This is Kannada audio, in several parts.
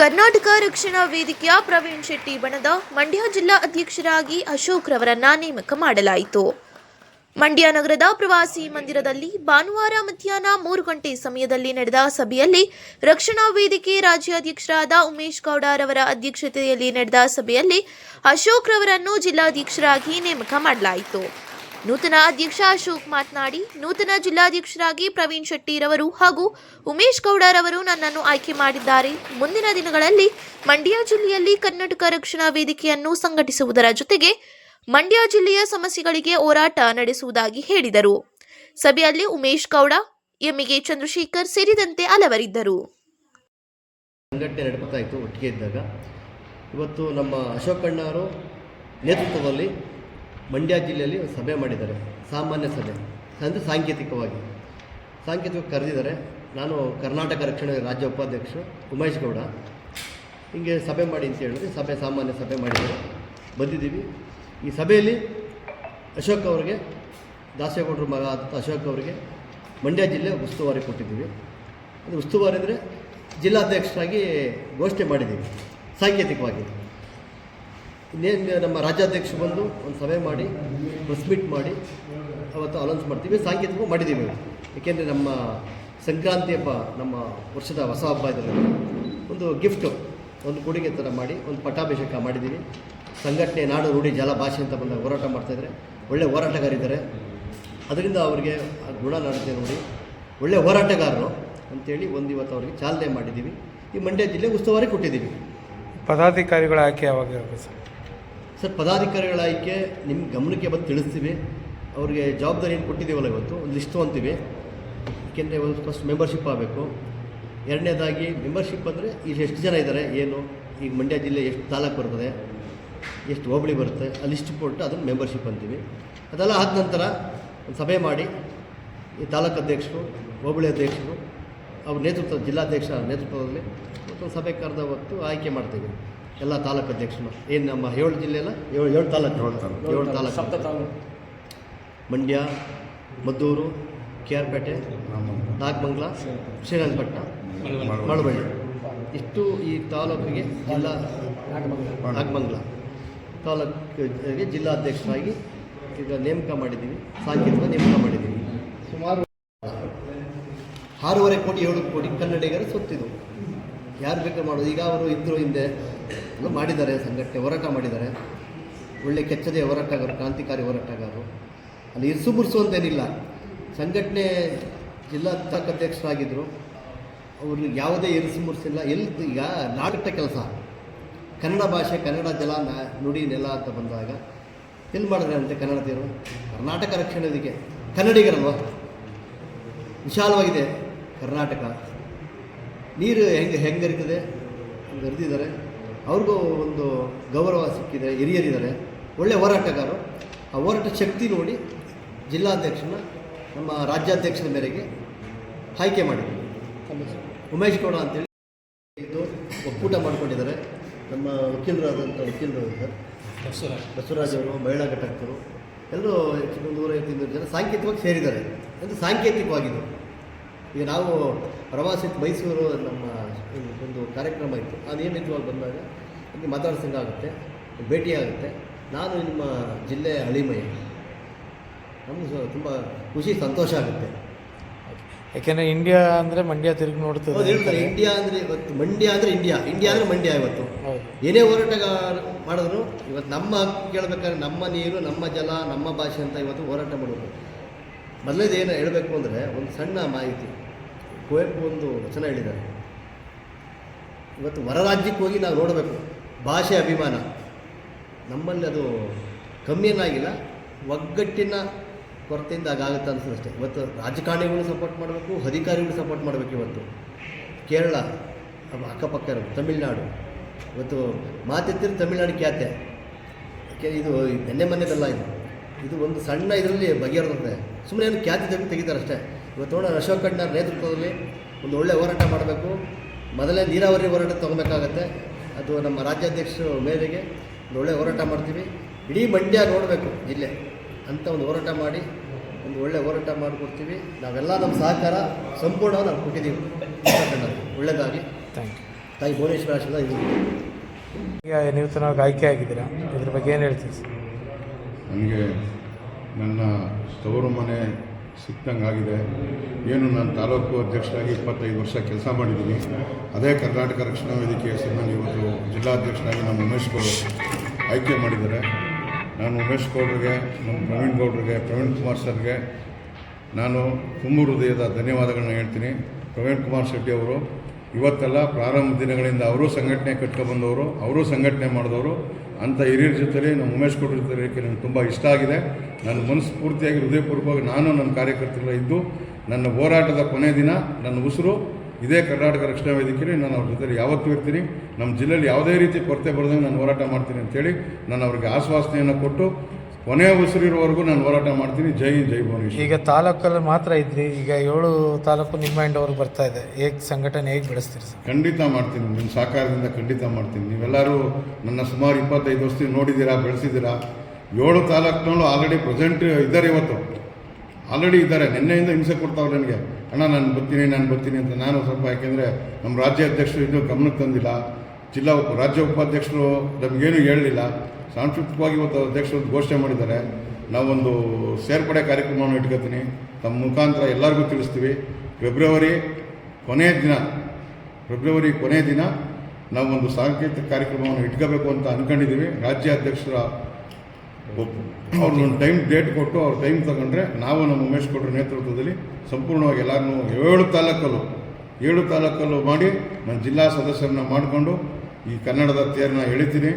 ಕರ್ನಾಟಕ ರಕ್ಷಣಾ ವೇದಿಕೆಯ ಪ್ರವೀಣ್ ಶೆಟ್ಟಿ ಬಣದ ಮಂಡ್ಯ ಜಿಲ್ಲಾ ಅಧ್ಯಕ್ಷರಾಗಿ ಅಶೋಕ್ ರವರನ್ನ ನೇಮಕ ಮಾಡಲಾಯಿತು. ಮಂಡ್ಯ ನಗರದ ಪ್ರವಾಸಿ ಮಂದಿರದಲ್ಲಿ ಭಾನುವಾರ ಮಧ್ಯಾಹ್ನ ಮೂರು ಗಂಟೆ ಸಮಯದಲ್ಲಿ ನಡೆದ ಸಭೆಯಲ್ಲಿ ರಕ್ಷಣಾ ವೇದಿಕೆ ರಾಜ್ಯಾಧ್ಯಕ್ಷರಾದ ಉಮೇಶ್ ಗೌಡ ರವರ ಅಧ್ಯಕ್ಷತೆಯಲ್ಲಿ ನಡೆದ ಸಭೆಯಲ್ಲಿ ಅಶೋಕ್ ರವರನ್ನು ಜಿಲ್ಲಾಧ್ಯಕ್ಷರಾಗಿ ನೇಮಕ ಮಾಡಲಾಯಿತು. ನೂತನ ಅಧ್ಯಕ್ಷ ಅಶೋಕ್ ಮಾತನಾಡಿ, ನೂತನ ಜಿಲ್ಲಾಧ್ಯಕ್ಷರಾಗಿ ಪ್ರವೀಣ್ ಶೆಟ್ಟಿರವರು ಹಾಗೂ ಉಮೇಶ್ ಗೌಡರವರು ನನ್ನನ್ನು ಆಯ್ಕೆ ಮಾಡಿದ್ದಾರೆ. ಮುಂದಿನ ದಿನಗಳಲ್ಲಿ ಮಂಡ್ಯ ಜಿಲ್ಲೆಯಲ್ಲಿ ಕರ್ನಾಟಕ ರಕ್ಷಣಾ ವೇದಿಕೆಯನ್ನು ಸಂಘಟಿಸುವುದರ ಜೊತೆಗೆ ಮಂಡ್ಯ ಜಿಲ್ಲೆಯ ಸಮಸ್ಯೆಗಳಿಗೆ ಹೋರಾಟ ನಡೆಸುವುದಾಗಿ ಹೇಳಿದರು. ಸಭೆಯಲ್ಲಿ ಉಮೇಶ್ ಗೌಡ ಎಂಇಗೆ ಚಂದ್ರಶೇಖರ್ ಸೇರಿದಂತೆ ಹಲವರಿದ್ದರು. ಇವತ್ತು ನಮ್ಮ ಅಶೋಕ್ ಅವರು ನೇತೃತ್ವದಲ್ಲಿ ಮಂಡ್ಯ ಜಿಲ್ಲೆಯಲ್ಲಿ ಸಭೆ ಮಾಡಿದ್ದಾರೆ, ಸಾಮಾನ್ಯ ಸಭೆ, ಅಂದರೆ ಸಾಂಕೇತಿಕವಾಗಿ. ಸಾಂಕೇತಿಕವಾಗಿ ಕರೆದಿದ್ದಾರೆ. ನಾನು ಕರ್ನಾಟಕ ರಕ್ಷಣಾ ರಾಜ್ಯ ಉಪಾಧ್ಯಕ್ಷ ಉಮೇಶ್ ಗೌಡ. ಹಿಂಗೆ ಸಭೆ ಮಾಡಿ ಅಂತ ಹೇಳಿದ್ರೆ ಸಭೆ, ಸಾಮಾನ್ಯ ಸಭೆ ಮಾಡಿದ್ದಾರೆ. ಬಂದಿದ್ದೀವಿ. ಈ ಸಭೆಯಲ್ಲಿ ಅಶೋಕ್ ಅವರಿಗೆ, ದಾಸೇಗೌಡರ ಮಗ ಆದಂಥ ಅಶೋಕ್ ಅವರಿಗೆ ಮಂಡ್ಯ ಜಿಲ್ಲೆ ಉಸ್ತುವಾರಿ ಕೊಟ್ಟಿದ್ದೀವಿ. ಅದು ಉಸ್ತುವಾರಿ ಅಂದರೆ ಜಿಲ್ಲಾಧ್ಯಕ್ಷರಾಗಿ ಘೋಷಣೆ ಮಾಡಿದ್ದೀವಿ. ಸಾಂಕೇತಿಕವಾಗಿ. ಇನ್ನೇನು ನಮ್ಮ ರಾಜ್ಯಾಧ್ಯಕ್ಷರು ಬಂದು ಒಂದು ಸಭೆ ಮಾಡಿ ಪ್ರೆಸ್ ಮೀಟ್ ಮಾಡಿ, ಅವತ್ತು ಅನೌನ್ಸ್ ಮಾಡ್ತೀವಿ ಸಾಂಕೇತಿಕ ಮಾಡಿದ್ದೀವಿ ಏಕೆಂದರೆ ನಮ್ಮ ಸಂಕ್ರಾಂತಿ ಹಬ್ಬ, ನಮ್ಮ ವರ್ಷದ ಹೊಸ ಹಬ್ಬ ಇದರಲ್ಲಿ ಒಂದು ಗಿಫ್ಟು ಒಂದು ಕೊಡುಗೆ ಥರ ಮಾಡಿ, ಒಂದು ಪಟ್ಟಾಭಿಷೇಕ ಮಾಡಿದ್ದೀವಿ. ಸಂಘಟನೆ ನಾಡು ರೂಢಿ ಜಲ ಭಾಷೆ ಅಂತ ಬಂದಾಗ ಹೋರಾಟ ಮಾಡ್ತಾಯಿದ್ದಾರೆ ಒಳ್ಳೆ ಹೋರಾಟಗಾರಿದ್ದಾರೆ ಅದರಿಂದ ಅವರಿಗೆ ಗುಣ ನಡತೆ ನೋಡಿ, ಒಳ್ಳೆ ಹೋರಾಟಗಾರರು ಅಂತೇಳಿ ಒಂದು ಇವತ್ತು ಅವರಿಗೆ ಚಾಲನೆ ಮಾಡಿದ್ದೀವಿ. ಈ ಮಂಡ್ಯ ಜಿಲ್ಲೆ ಉಸ್ತುವಾರಿ ಕೊಟ್ಟಿದ್ದೀವಿ. ಪದಾಧಿಕಾರಿಗಳ ಆಯ್ಕೆ ಯಾವಾಗ ಸರ್? ಸರ್, ಪದಾಧಿಕಾರಿಗಳ ಆಯ್ಕೆ ನಿಮ್ಮ ಗಮನಕ್ಕೆ ಬಂದು ತಿಳಿಸ್ತೀವಿ. ಅವರಿಗೆ ಜವಾಬ್ದಾರಿ ಏನು ಕೊಟ್ಟಿದ್ದೀವಲ್ಲ ಇವತ್ತು? ಒಂದು ಲಿಸ್ಟ್ ಅಂತೀವಿ. ಏಕೆಂದರೆ ಒಂದು ಫಸ್ಟ್ ಮೆಂಬರ್ಶಿಪ್ ಆಗಬೇಕು. ಎರಡನೇದಾಗಿ ಮೆಂಬರ್ಶಿಪ್ ಅಂದರೆ ಇಲ್ಲಿ ಎಷ್ಟು ಜನ ಇದ್ದಾರೆ ಏನು ಈಗ ಮಂಡ್ಯ ಜಿಲ್ಲೆ ಎಷ್ಟು ತಾಲೂಕು ಬರ್ತದೆ, ಎಷ್ಟು ಹೋಬಳಿ ಬರುತ್ತೆ, ಆ ಲಿಸ್ಟ್ ಕೊಟ್ಟು ಅದನ್ನು ಮೆಂಬರ್ಶಿಪ್ ಅಂತೀವಿ. ಅದೆಲ್ಲ ಆದ ನಂತರ ಒಂದು ಸಭೆ ಮಾಡಿ ಈ ತಾಲೂಕು ಅಧ್ಯಕ್ಷರು, ಹೋಬಳಿ ಅಧ್ಯಕ್ಷರು, ಅವ್ರ ನೇತೃತ್ವ ಜಿಲ್ಲಾಧ್ಯಕ್ಷ ನೇತೃತ್ವದಲ್ಲಿ ಮತ್ತೊಂದು ಸಭೆ ಕರೆದ ಹೊತ್ತು ಆಯ್ಕೆ ಮಾಡ್ತೀವಿ. ಎಲ್ಲ ತಾಲೂಕು ಅಧ್ಯಕ್ಷರು. ಏನು ನಮ್ಮ ಏಳು ಜಿಲ್ಲೆಲ್ಲ ಏಳು ಏಳು ತಾಲೂಕು. ಏಳು ತಾಲೂಕು. ಮಂಡ್ಯ ಮದ್ದೂರು ಕೆ ಆರ್ ಪೇಟೆ ನಾಗಮಂಗ್ಲ ಶ್ರೀರಂಗಪಟ್ಟಣ ಮಳಬಳ್ಳಿ ಇಷ್ಟು ಈ ತಾಲೂಕಿಗೆ ಜಿಲ್ಲಾ ನಾಗಮಂಗ್ಲ. ತಾಲೂಕಿಗೆ ಜಿಲ್ಲಾಧ್ಯಕ್ಷರಾಗಿ ಈಗ ನೇಮಕ ಮಾಡಿದ್ದೀವಿ. ಸಾಂಕೇತಿಕ ನೇಮಕ ಮಾಡಿದ್ದೀವಿ. ಸುಮಾರು ಆರೂವರೆ ಕೋಟಿ ಏಳು ಕೋಟಿ ಕನ್ನಡಿಗರು ಸುತ್ತಿದ್ದವು ಯಾರು ಬೇಕಾದ್ರೆ ಮಾಡೋದು ಈಗ ಅವರು ಇದ್ದರು ಹಿಂದೆ ಎಲ್ಲ ಮಾಡಿದ್ದಾರೆ ಸಂಘಟನೆ, ಹೋರಾಟ ಮಾಡಿದ್ದಾರೆ. ಒಳ್ಳೆ ಕೆಚ್ಚದೆ ಹೋರಾಟಗಾರರು ಕ್ರಾಂತಿಕಾರಿ ಹೋರಾಟಗಾರರು. ಅಲ್ಲಿ ಇರಿಸು ಮುರ್ಸು ಅಂತೇನಿಲ್ಲ. ಸಂಘಟನೆ ಜಿಲ್ಲಾ ಅಧ್ಯಕ್ಷರಾಗಿದ್ದರು ಅವರು ಯಾವುದೇ ಇರಿಸು ಮುರ್ಸಿಲ್ಲ. ಎಲ್ಲಿ ಈಗ ನಾಟಕ ಕೆಲಸ. ಕನ್ನಡ ಭಾಷೆ, ಕನ್ನಡ ಜಲ ನುಡಿ, ನೆಲ ಅಂತ ಬಂದಾಗ ಎಲ್ಲಿ ಮಾಡಿದ್ರೆ ಅಂತೆ ಕನ್ನಡದಿರು? ಕರ್ನಾಟಕ ರಕ್ಷಣೆ ಇದಕ್ಕೆ. ಕನ್ನಡಿಗರಲ್ವ? ವಿಶಾಲವಾಗಿದೆ ಕರ್ನಾಟಕ. ನೀರು ಹೆಂಗೆ ಹೆಂಗೆ ಹರಿತದೆ? ಹರಿದಿದ್ದಾರೆ. ಅವ್ರಿಗೂ ಒಂದು ಗೌರವ ಸಿಕ್ಕಿದೆ ಹಿರಿಯರಿದ್ದಾರೆ. ಒಳ್ಳೆ ಹೋರಾಟಗಾರರು. ಆ ಹೋರಾಟ ಶಕ್ತಿ ನೋಡಿ ಜಿಲ್ಲಾಧ್ಯಕ್ಷನ ನಮ್ಮ ರಾಜ್ಯಾಧ್ಯಕ್ಷರ ಮೇರೆಗೆ ಆಯ್ಕೆ ಮಾಡಿದ್ರು. ಉಮೇಶ್ ಗೌಡ ಅಂತೇಳಿ ಇದು ಒಕ್ಕೂಟ ಮಾಡ್ಕೊಂಡಿದ್ದಾರೆ. ನಮ್ಮ ವಕೀಲರಾದಂಥ ವಕೀಲರು ಸರ್ ಬಸವರಾಜ್. ಅವರು ಮಹಿಳಾ ಘಟಕರು ಎಲ್ಲರೂ ಒಂದು ನೂರ ಐವತ್ತು ಜನ ಸಾಂಕೇತಿಕವಾಗಿ ಸೇರಿದ್ದಾರೆ. ಅದು ಸಾಂಕೇತಿಕವಾಗಿದ್ದು ಈಗ ನಾವು ಪ್ರವಾಸಿ ಮೈಸೂರು ನಮ್ಮ ಒಂದು ಕಾರ್ಯಕ್ರಮ ಇತ್ತು. ಆ ನಿಯಮಿತವಾಗಿ ಬಂದಾಗ ಇಲ್ಲಿ ಮಾತಾಡ್ಸಂಗಾಗುತ್ತೆ ಭೇಟಿ ಆಗುತ್ತೆ ನಾನು ನಿಮ್ಮ ಜಿಲ್ಲೆಯ ಹಳಿಮೈ ನಮಗೂ ತುಂಬ ಖುಷಿ ಸಂತೋಷ ಆಗುತ್ತೆ. ಯಾಕೆಂದರೆ ಇಂಡಿಯಾ ಅಂದರೆ ಮಂಡ್ಯ ತಿರುಗಿ ನೋಡ್ತದೆ ಹೇಳ್ತಾರೆ. ಇಂಡಿಯಾ ಅಂದರೆ ಇವತ್ತು ಮಂಡ್ಯ ಅಂದರೆ ಇಂಡಿಯಾ ಇಂಡಿಯಾ ಅಂದರೆ ಮಂಡ್ಯ ಇವತ್ತು. ಏನೇ ಹೋರಾಟ ಮಾಡಿದ್ರು ಇವತ್ತು ನಮ್ಮ ಕೇಳಬೇಕಾದ್ರೆ ನಮ್ಮ ನೀರು ನಮ್ಮ ಜಲ ನಮ್ಮ ಭಾಷೆ ಅಂತ ಇವತ್ತು ಹೋರಾಟ ಮಾಡೋದು ಮೊದಲೇದು ಏನು ಹೇಳಬೇಕು ಅಂದರೆ ಒಂದು ಸಣ್ಣ ಮಾಹಿತಿ. ಕುವೆಂಪು ಒಂದು ವಚನ ಹೇಳಿದ್ದಾರೆ. ಇವತ್ತು ಹೊರ ರಾಜ್ಯಕ್ಕೆ ಹೋಗಿ ನಾವು ನೋಡಬೇಕು. ಭಾಷೆ ಅಭಿಮಾನ. ನಮ್ಮಲ್ಲಿ ಅದು ಕಮ್ಮಿ ಏನಾಗಿಲ್ಲ ಒಗ್ಗಟ್ಟಿನ ಕೊರತೆಯಿಂದ ಆಗುತ್ತೆ ಅಷ್ಟೇ. ಇವತ್ತು ರಾಜಕಾರಣಿಗಳು ಸಪೋರ್ಟ್ ಮಾಡಬೇಕು ಅಧಿಕಾರಿಗಳು ಸಪೋರ್ಟ್ ಮಾಡಬೇಕು ಇವತ್ತು. ಕೇರಳ ಅಕ್ಕಪಕ್ಕ ಇರೋದು, ತಮಿಳ್ನಾಡು. ಇವತ್ತು ಮಾತೆತ್ತಿರ ತಮಿಳ್ನಾಡು ಖ್ಯಾತೆ. ಇದು ನೆನ್ನೆ ಮೊನ್ನೆದಲ್ಲ ಇದು. ಇದು ಒಂದು ಸಣ್ಣ ಇದರಲ್ಲಿ ಬಗೆಹರಿದಂತೆ. ಸುಮ್ಮನೆ ಏನು ಖ್ಯಾತಿ ತೆಗೆದು ತೆಗಿತಾರೆ ಅಷ್ಟೇ. ಇವತ್ತು ನೋಡೋಣ, ಅಶೋಕ್ ಕಣ್ಣ ನೇತೃತ್ವದಲ್ಲಿ ಒಂದು ಒಳ್ಳೆ ಹೋರಾಟ ಮಾಡಬೇಕು. ಮೊದಲೇ ನೀರಾವರಿ ಹೋರಾಟ ತೊಗೊಬೇಕಾಗತ್ತೆ. ಅದು ನಮ್ಮ ರಾಜ್ಯಾಧ್ಯಕ್ಷರು ಮೇರೆಗೆ ಒಂದು ಒಳ್ಳೆ ಹೋರಾಟ ಮಾಡ್ತೀವಿ. ಇಡೀ ಮಂಡ್ಯ ನೋಡಬೇಕು ಜಿಲ್ಲೆ ಅಂತ ಒಂದು ಹೋರಾಟ ಮಾಡಿ ಒಂದು ಒಳ್ಳೆ ಹೋರಾಟ ಮಾಡಿಕೊಡ್ತೀವಿ. ನಾವೆಲ್ಲ ನಮ್ಮ ಸಹಕಾರ ಸಂಪೂರ್ಣವಾಗಿ ನಾವು ಕೊಟ್ಟಿದ್ದೀವಿ. ಒಳ್ಳೆಯದಾಗಿ ಥ್ಯಾಂಕ್ ಯು ತಾಯಿ ಭುವನೇಶ್ವರ ಆಶೀರ್ವಾದ ಇದು. ಈಗ ನೂತನವಾಗಿ ಆಯ್ಕೆ ಆಗಿದ್ದೀರಾ? ಇದ್ರ ಬಗ್ಗೆ ಏನು ಹೇಳ್ತೀವಿ ಸರ್ ನನಗೆ ನನ್ನ ತವರು ಮನೆ ಸಿಕ್ದಂಗೆ ಆಗಿದೆ ಏನು, ನಾನು ತಾಲೂಕು ಅಧ್ಯಕ್ಷರಾಗಿ ಇಪ್ಪತ್ತೈದು ವರ್ಷ ಕೆಲಸ ಮಾಡಿದ್ದೀನಿ. ಅದೇ ಕರ್ನಾಟಕ ರಕ್ಷಣಾ ವೇದಿಕೆ ಹೆಸರಿನಲ್ಲಿ ಇವತ್ತು ಜಿಲ್ಲಾಧ್ಯಕ್ಷರಾಗಿ ನಮ್ಮ ಉಮೇಶ್ ಗೌಡರು ಆಯ್ಕೆ ಮಾಡಿದ್ದಾರೆ. ನಾನು ಉಮೇಶ್ ಗೌಡ್ರಿಗೆ, ನಮ್ಮ ಪ್ರವೀಣ್ ಗೌಡ್ರಿಗೆ, ಪ್ರವೀಣ್ ಕುಮಾರ್ ಸರ್ಗೆ ನಾನು ತುಂಬ ಹೃದಯದ ಧನ್ಯವಾದಗಳನ್ನ ಹೇಳ್ತೀನಿ. ಪ್ರವೀಣ್ ಕುಮಾರ್ ಶೆಟ್ಟಿ ಅವರು ಇವತ್ತೆಲ್ಲ ಪ್ರಾರಂಭ ದಿನಗಳಿಂದ ಅವರು ಸಂಘಟನೆ ಕಟ್ಕೊಬಂದವರು ಅವರು ಸಂಘಟನೆ ಮಾಡಿದವರು. ಅಂಥ ಹಿರಿಯರ ಜೊತೆಲಿ ನಮ್ಮ ಉಮೇಶ್ ಗೌಡ್ರ ಜೊತೆ ನನಗೆ ತುಂಬ ಇಷ್ಟ ಆಗಿದೆ. ನನ್ನ ಮನಸ್ಸು ಪೂರ್ತಿಯಾಗಿ ಹೃದಯಪೂರ್ವಕವಾಗಿ ನಾನು ನನ್ನ ಕಾರ್ಯಕರ್ತರಲ್ಲ ಇದ್ದು, ನನ್ನ ಹೋರಾಟದ ಕೊನೆ ದಿನ ನನ್ನ ಉಸಿರು ಇದೇ ಕರ್ನಾಟಕ ರಕ್ಷಣಾ ವೇದಿಕೆಯಲ್ಲಿ ನಾನು ಅವ್ರ ಜೊತೆ ಯಾವತ್ತೂ ಇರ್ತೀನಿ. ನಮ್ಮ ಜಿಲ್ಲೆಯಲ್ಲಿ ಯಾವುದೇ ರೀತಿ ಕೊರತೆ ಬರದಂಗೆ ನಾನು ಹೋರಾಟ ಮಾಡ್ತೀನಿ ಅಂತೇಳಿ ನಾನು ಅವರಿಗೆ ಆಶ್ವಾಸನೆಯನ್ನು ಕೊಟ್ಟು ಕೊನೆಯ ಉಸಿರಿರುವವರೆಗೂ ನಾನು ಹೋರಾಟ ಮಾಡ್ತೀನಿ. ಜೈ ಹಿಂದ್, ಜೈ ಭುವನೇಶ್ವರ್. ಈಗ ತಾಲೂಕಲ್ಲಿ ಮಾತ್ರ ಇದ್ರಿ ಈಗ ಏಳು ತಾಲೂಕು ನಿಮ್ಮ ಹ್ಯಾಂಡವ್ರಿಗೆ ಬರ್ತಾ ಇದೆ. ಹೇಗೆ ಸಂಘಟನೆ ಹೇಗೆ ಬೆಳೆಸ್ತೀರಿ ಸರ್? ಖಂಡಿತ ಮಾಡ್ತೀನಿ. ನಿಮ್ಮ ಸಹಕಾರದಿಂದ ಖಂಡಿತ ಮಾಡ್ತೀನಿ. ನೀವೆಲ್ಲರೂ ನನ್ನ ಸುಮಾರು ಇಪ್ಪತ್ತೈದು ವರ್ಷದಿಂದ ನೋಡಿದ್ದೀರಾ ಬೆಳೆಸಿದ್ದೀರಾ? ಏಳು ತಾಲೂಕಿನಲ್ಲೂ ಆಲ್ರೆಡಿ ಪ್ರೆಸೆಂಟ್ ಇದ್ದಾರೆ ಇವತ್ತು. ಆಲ್ರೆಡಿ ಇದ್ದಾರೆ. ನಿನ್ನೆಯಿಂದ ಹಿಂಸೆ ಕೊಡ್ತಾವ್ರೆ ನನಗೆ. ಅಣ್ಣ ನಾನು ಬರ್ತೀನಿ ನಾನು ಬರ್ತೀನಿ ಅಂತ ನಾನು ಸ್ವಲ್ಪ ಯಾಕೆಂದರೆ ನಮ್ಮ ರಾಜ್ಯ ಅಧ್ಯಕ್ಷರು ಇನ್ನೂ ಗಮನಕ್ಕೆ ತಂದಿಲ್ಲ. ಜಿಲ್ಲಾ ಉಪ ರಾಜ್ಯ ಉಪಾಧ್ಯಕ್ಷರು ನಮಗೇನು ಹೇಳಲಿಲ್ಲ. ಸಾಂಸ್ಕೃತಿಕವಾಗಿ ಇವತ್ತು ಅಧ್ಯಕ್ಷರು ಘೋಷಣೆ ಮಾಡಿದ್ದಾರೆ. ನಾವೊಂದು ಸೇರ್ಪಡೆ ಕಾರ್ಯಕ್ರಮವನ್ನು ಇಟ್ಕೋತೀನಿ. ತಮ್ಮ ಮುಖಾಂತರ ಎಲ್ಲರಿಗೂ ತಿಳಿಸ್ತೀವಿ. ಫೆಬ್ರವರಿ ಕೊನೆಯ ದಿನ, ಫೆಬ್ರವರಿ ಕೊನೆಯ ದಿನ ನಾವೊಂದು ಸಾಂಕೇತಿಕ ಕಾರ್ಯಕ್ರಮವನ್ನು ಇಟ್ಕೋಬೇಕು ಅಂತ ಅಂದ್ಕೊಂಡಿದ್ದೀವಿ ರಾಜ್ಯ ಅಧ್ಯಕ್ಷರ ಅವ್ರನ್ನೊಂದು ಟೈಮ್ ಡೇಟ್ ಕೊಟ್ಟು ಅವ್ರ ಟೈಮ್ ತಗೊಂಡ್ರೆ ನಾವು ನಮ್ಮ ಉಮೇಶ್ ಕೊಟ್ರ ನೇತೃತ್ವದಲ್ಲಿ ಸಂಪೂರ್ಣವಾಗಿ ಎಲ್ಲರನ್ನೂ ಏಳು ತಾಲೂಕಲ್ಲು ಏಳು ತಾಲೂಕಲ್ಲು ಮಾಡಿ ನಾನು ಜಿಲ್ಲಾ ಸದಸ್ಯರನ್ನ ಮಾಡಿಕೊಂಡು ಈ ಕನ್ನಡದ ತೇರನ್ನ ಎಳಿತೀನಿ.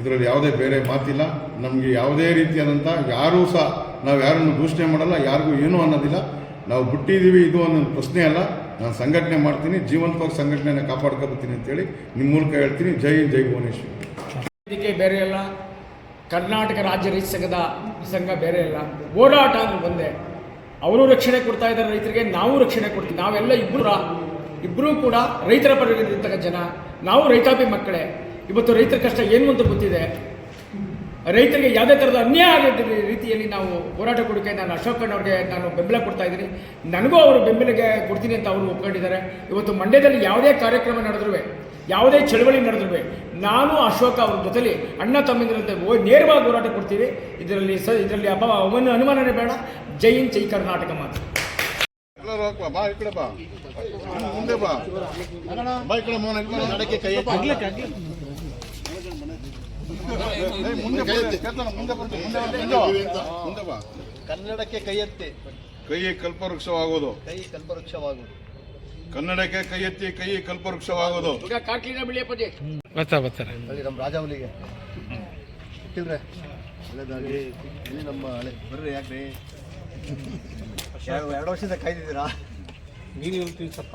ಇದರಲ್ಲಿ ಯಾವುದೇ ಬೇರೆ ಮಾತಿಲ್ಲ. ನಮಗೆ ಯಾವುದೇ ರೀತಿಯಾದಂಥ ಯಾರೂ ಸಹ ನಾವು ಯಾರನ್ನು ದೂಷಣೆ ಮಾಡಲ್ಲ, ಯಾರಿಗೂ ಏನೂ ಅನ್ನೋದಿಲ್ಲ. ನಾವು ಬಿಟ್ಟಿದ್ದೀವಿ ಇದು ಅನ್ನೋ ಪ್ರಶ್ನೆ ಅಲ್ಲ. ನಾನು ಸಂಘಟನೆ ಮಾಡ್ತೀನಿ, ಜೀವಂತವಾಗಿ ಸಂಘಟನೆಯನ್ನು ಕಾಪಾಡ್ಕೊಬತ್ತೀನಿ ಅಂತೇಳಿ ನಿಮ್ಮ ಮೂಲಕ ಹೇಳ್ತೀನಿ. ಜೈ ಜೈ ಭುವನೇಶ್ವರ್. ಇದಕ್ಕೆ ಬೇರೆ ಅಲ್ಲ. ಕರ್ನಾಟಕ ರಾಜ್ಯ ರೈತ ಸಂಘದ ಸಂಘ ಬೇರೆ ಅಲ್ಲ. ಓಡಾಟ ಅಂದ್ರೆ ಒಂದೇ. ಅವರು ರಕ್ಷಣೆ ಕೊಡ್ತಾ ಇದ್ದಾರೆ ರೈತರಿಗೆ, ನಾವು ರಕ್ಷಣೆ ಕೊಡ್ತೀವಿ. ನಾವೆಲ್ಲ ಇಬ್ಬರು ಇಬ್ಬರೂ ಕೂಡ ರೈತರ ಪರವಾಗಿ ಜನ. ನಾವು ರೈತಾಪಿ ಮಕ್ಕಳೇ. ಇವತ್ತು ರೈತರ ಕಷ್ಟ ಏನು ಅಂತ ಗೊತ್ತಿದೆ? ರೈತರಿಗೆ ಯಾವುದೇ ಥರದ ಅನ್ಯಾಯ ಆಗದ ರೀತಿಯಲ್ಲಿ ನಾವು ಹೋರಾಟ ಕೊಡೋಕ್ಕೆ ನಾನು ಅಶೋಕ್ ಅವ್ರಿಗೆ ನಾನು ಬೆಂಬಲ ಕೊಡ್ತಾ ಇದ್ದೀನಿ. ನನಗೂ ಅವರು ಬೆಂಬಲಿಗೆ ಕೊಡ್ತೀನಿ ಅಂತ ಅವರು ಒಪ್ಕೊಂಡಿದ್ದಾರೆ. ಇವತ್ತು ಮಂಡ್ಯದಲ್ಲಿ ಯಾವುದೇ ಕಾರ್ಯಕ್ರಮ ನಡೆದ್ರು ಯಾವುದೇ ಚಳವಳಿ ನಡೆದ್ರು ನಾನು ಅಶೋಕ ಅವ್ರ ಜೊತೆಲಿ ಅಣ್ಣ ತಮ್ಮಿಂದ್ರಂತೆ ಓ ನೇರವಾಗಿ ಹೋರಾಟ ಕೊಡ್ತೀವಿ. ಇದರಲ್ಲಿ ಸ ಇದರಲ್ಲಿ ಅಭಾವ ಅವನ ಅನುಮಾನನೇ ಬೇಡ. ಜೈ ಹಿಂದ್ ಜೈ ಕರ್ನಾಟಕ ಮಾತು. ಬಾ ಬಾ. ಕನ್ನಡಕ್ಕೆ ಕೈ ಎತ್ತಿ. ಮುಂದೆ ಬಾ. ಕೇಳ್ತಾನೆ, ಮುಂದೆ ಬರ್ತೀನಿ, ಮುಂದೆ ಬಾ, ಮುಂದೆ ಮುಂದೆ ಬಾ ಕನ್ನಡಕ್ಕೆ ಕೈ ಕಲ್ಪವೃಕ್ಷವಾಗುವುದು. ಕೈ ಕಲ್ಪವೃಕ್ಷವಾಗೋದು ಕೈ ಕಲ್ಪವೃಕ್ಷವಾಗುವುದು. ಕನ್ನಡಕ್ಕೆ ಕೈ ಎತ್ತಿ ಕೈ ಕಲ್ಪವೃಕ್ಷವಾಗುವುದು ಅಲ್ಲಿ ನಮ್ಮ ರಾಜಾವಲಿಗೆ ಇಟ್ಟಿವ್ರೆ ಒಳ್ಳೇದಾಗಿ ಇಲ್ಲಿ ನಮ್ಮ ಹಳೆ ಬರ್ರಿ ಯಾಕ್ರಿ? ಎರಡು ವರ್ಷದಿಂದ ಕಾಯ್ದಿದ್ದೀರಾ? ನೀನು ತಿಳ್ಸಪ್ಪ